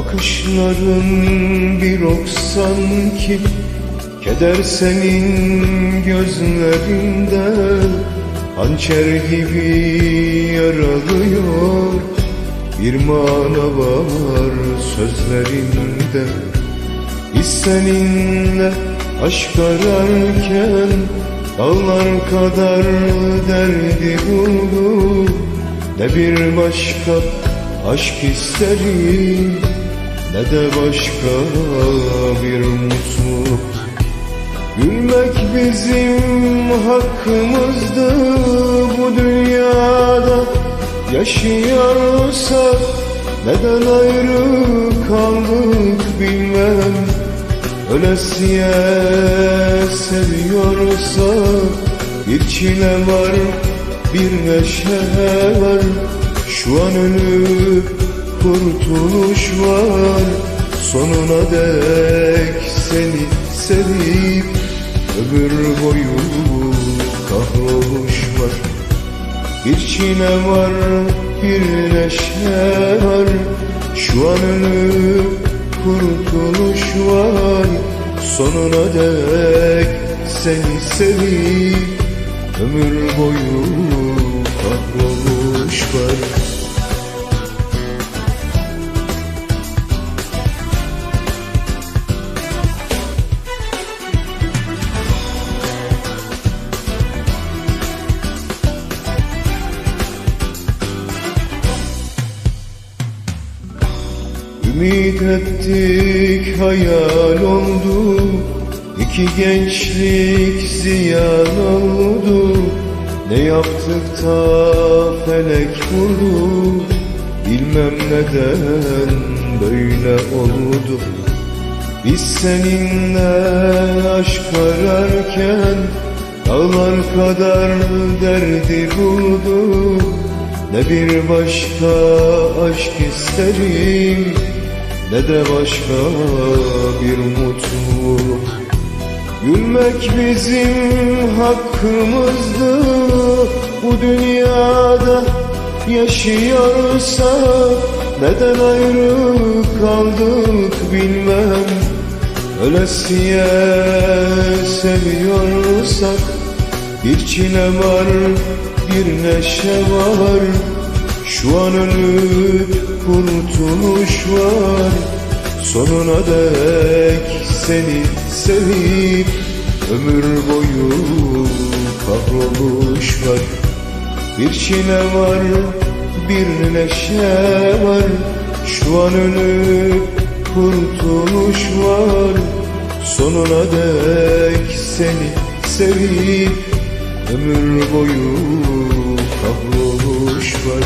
Bakışların bir ok sanki Keder senin gözlerinde. Hançer gibi yaralıyor Bir mana var sözlerinde. Biz seninle aşk ararken Dağlar kadar derdi bulduk Ne bir başka aşk isterim Ne de başka bir mutluluk Gülmek bizim hakkımızdı bu dünyada. Yaşıyorsak neden ayrı kaldık bilmem. Ölesiye seviyorsak bir çile var bir neşe var. Şu an ölüp kurtuluş var Sonuna dek seni sevip Ömür boyu kahroluş var Bir çile var bir neşe var Şu an ölüp kurtuluş var. Sonuna dek seni sevip Ömür boyu kahroluş var Ümit ettik hayal oldu. İki gençlik ziyan oldu. Ne yaptık da felek vurdu? Bilmem neden böyle oldu. Biz seninle aşk ararken Dağlar kadar derdi bulduk Ne bir başka aşk isterim Ne de başka bir mutluluk. Gülmek bizim hakkımızdı. Bu dünyada yaşıyorsak Neden ayrı kaldık bilmem. Ölesiye seviyorsak Bir çile var, bir neşe var. Şu an ölüp kurtuluş var. Sonuna dek seni sevip Ömür boyu kahroluş var. Bir çile var, bir neşe var. Şu an ölüp kurtuluş var. Sonuna dek seni sevip Ömür boyu kahroluş var